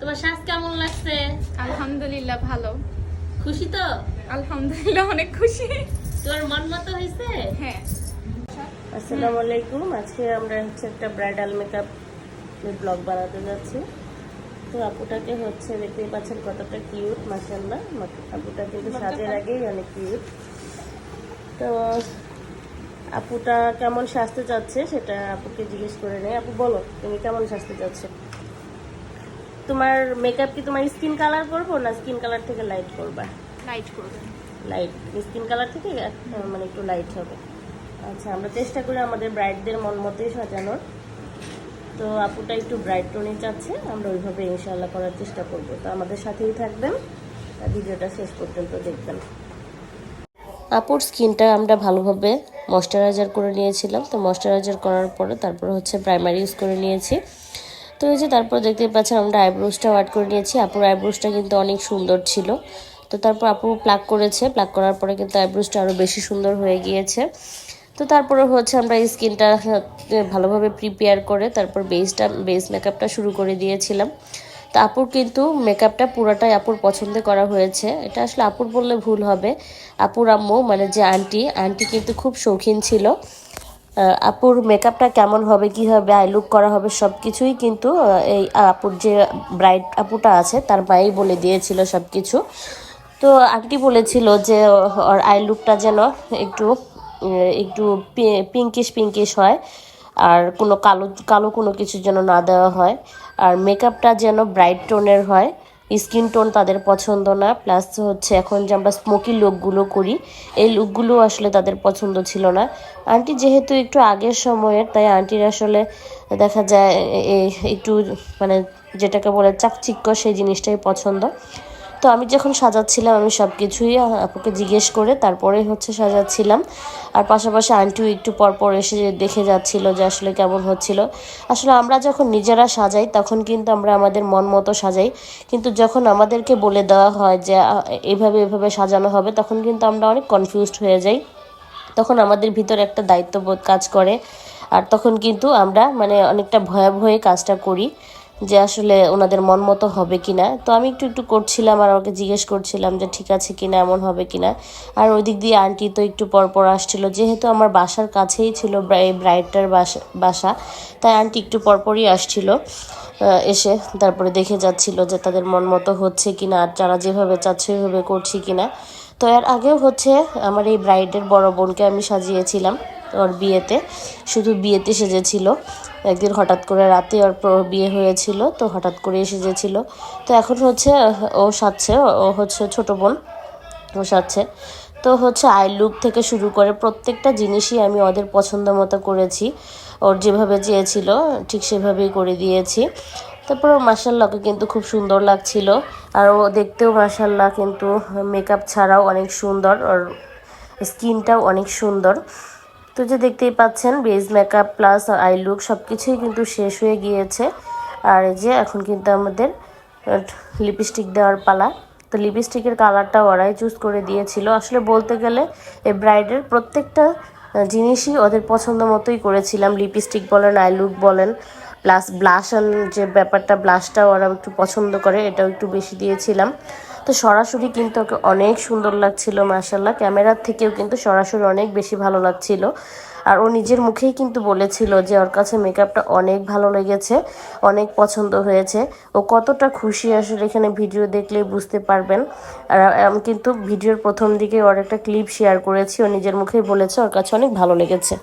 তোমার শ্বাস কেমন লাগছে? আলহামদুলিল্লাহ ভালো। খুশি তো? আলহামদুলিল্লাহ অনেক খুশি। তোমার মন মতো হয়েছে? হ্যাঁ। আসসালামু আলাইকুম। আজকে আমরা হচ্ছে একটা ব্রাইডাল মেকআপ ব্লগ বানাতে যাচ্ছি। তো আপুটাকে হচ্ছে দেখতেই পাচ্ছেন কতটা কিউট মাসাল্লাহ আপুটা কিন্তু সাজের আগেই অনেক কিউট। তো আপুটা কেমন সাজতে চাচ্ছে সেটা আপুকে জিজ্ঞেস করে নেই। আপু বলো তুমি কেমন সাজতে চাচ্ছ? তোমার মেকআপ কি তোমার স্কিন কালার করব না স্কিন কালার থেকে লাইট করবা? লাইট করবেন লাইট স্কিন কালার থেকে মানে একটু লাইট হবে। আচ্ছা আমরা চেষ্টা করি আমাদের ব্রাইডদের মন মতোই সাজানোর। তো আপুটা একটু ব্রাইট টোনে চাচ্ছে আমরা ওইভাবে ইনশাল্লাহ করার চেষ্টা করব। তো আমাদের সাথেই থাকবেন ভিডিওটা শেষ পর্যন্ত দেখবেন। আপুর স্কিনটা আমরা ভালোভাবে ময়শ্চারাইজার করে নিয়েছিলাম। তো ময়শ্চারাইজার করার পরে তারপর হচ্ছে প্রাইমারি ইউজ করে নিয়েছি। তো এই যে তারপর দেখতে পাচ্ছেন আমরা আইব্রোসটাও অ্যাড করে নিয়েছি। আপুর আইব্রোসটা কিন্তু অনেক সুন্দর ছিল। তো তারপর আপু প্লাক করেছে। প্লাক করার পরে কিন্তু আইব্রোসটা আরও বেশি সুন্দর হয়ে গিয়েছে। তো তারপরে হচ্ছে আমরা স্কিনটা ভালোভাবে প্রিপেয়ার করে তারপর বেসটা বেস মেকআপটা শুরু করে দিয়েছিলাম। তো আপুর কিন্তু মেকআপটা পুরোটাই আপুর পছন্দে করা হয়েছে। এটা আসলে আপুর বললে ভুল হবে। আপুর আম্মু মানে যে আন্টি আন্টি কিন্তু খুব শৌখিন ছিল। আপুর মেকআপটা কেমন হবে, কি হবে আই লুক করা হবে সব কিছুই কিন্তু এই আপুর যে ব্রাইড আপুটা আছে, তার মাই বলে দিয়েছিল সব কিছু তো আন্টি বলেছিল যে, ওর আই লুকটা যেন একটু একটু পিঙ্কিশ পিঙ্কিশ হয়, আর কোনো কালো কালো কোনো কিছু যেন না দেওয়া হয়। আর মেকআপটা যেন ব্রাইট টোনের হয়। স্কিন টোন তাদের পছন্দ না, প্লাস হচ্ছে এখন যে আমরা স্মোকি লুকগুলো করি, এই লুকগুলো আসলে তাদের পছন্দ ছিল না। আন্টি যেহেতু একটু আগের সময়ের, তাই আন্টির আসলে দেখা যায় একটু মানে যেটাকে বলে চাকচিক্য সেই জিনিসটাই পছন্দ। তো আমি যখন সাজাচ্ছিলাম, আমি সব কিছুই আপুকে জিজ্ঞেস করে তারপরে হচ্ছে সাজাচ্ছিলাম। আর পাশাপাশি আন্টিও একটু পরপর এসে দেখে যাচ্ছিল যে আসলে কেমন হচ্ছিল। আসলে আমরা যখন নিজেরা সাজাই, তখন কিন্তু আমরা আমাদের মন মতো সাজাই। কিন্তু যখন আমাদেরকে বলে দেওয়া হয় যে এভাবে এভাবে সাজানো হবে, তখন কিন্তু আমরা অনেক কনফিউজড হয়ে যাই। তখন আমাদের ভিতর একটা দায়িত্ববোধ কাজ করে। আর তখন কিন্তু আমরা মানে অনেকটা ভয়ে ভয়ে কাজটা করি। যে আসলে ওনাদের মন মতো হবে কিনা। তো আমি একটু একটু করছিলাম আর ওকে জিজ্ঞেস করছিলাম যে ঠিক আছে কি না এমন হবে কিনা। আর ওই দিক দিয়ে আন্টি তো একটু পরপর পর আসছিল। যেহেতু আমার বাসার কাছেই ছিল এই ব্রাইডটার বাসা বাসা, তাই আন্টি একটু পরপরই আসছিল এসে। তারপরে দেখে যাচ্ছিল যে তাদের মন মতো হচ্ছে কি না আর যারা যেভাবে চাচ্ছে ওইভাবে করছি কিনা। তো এর আগেও হচ্ছে আমার এই ব্রাইডের বড় বোনকে আমি সাজিয়েছিলাম। ওর বিয়েতে। শুধু বিয়েতে সেজেছিল। একদিন হঠাৎ করে রাতে ওর বিয়ে হয়েছিল, তো হঠাৎ করে সেজেছিল। তো এখন হচ্ছে, ও সাজছে, ও হচ্ছে ছোট বোন, ও সাজছে। তো হচ্ছে আই লুক থেকে শুরু করে প্রত্যেকটা জিনিসই আমি ওদের পছন্দ মতো করেছি। ওর যেভাবে চেয়েছিল, ঠিক সেভাবেই করে দিয়েছি। তারপর মাসাল্লাহকে কিন্তু খুব সুন্দর লাগছিল। আর ও দেখতেও মাসাল্লাহ কিন্তু মেকআপ ছাড়াও অনেক সুন্দর, ওর স্কিনটাও অনেক সুন্দর। তো যে দেখতেই পাচ্ছেন base makeup plus eye look সব কিছুই কিন্তু শেষ হয়ে গিয়েছে। আর যে এখন কিন্তু আমাদের লিপস্টিক দেওয়ার পালা। তো লিপস্টিকের কালারটা ওরাই চুজ করে দিয়েছিল। আসলে বলতে গেলে এই ব্রাইডের প্রত্যেকটা জিনিসই ওদের পছন্দ মতোই করেছিলাম। লিপস্টিক বলেন আই লুক বলেন প্লাস ব্লাশন যে ব্যাপারটা ব্লাশটা ওরা একটু পছন্দ করে, এটাও একটু বেশি দিয়েছিলাম। তো সরাসরি কিন্তু ওকে অনেক সুন্দর লাগছিল মার্শাল্লাহ ক্যামেরার থেকেও কিন্তু সরাসরি অনেক বেশি ভালো লাগছিল। আর ও নিজের মুখেই কিন্তু বলেছিল যে ওর কাছে মেকআপটা অনেক ভালো লেগেছে, অনেক পছন্দ হয়েছে। ও কতটা খুশি আসলে এখানে ভিডিও দেখলেই বুঝতে পারবেন। আর আমি কিন্তু ভিডিওর প্রথম দিকে ওর একটা ক্লিপ শেয়ার করেছি, ও নিজের মুখেই বলেছে ওর কাছে অনেক ভালো লেগেছে।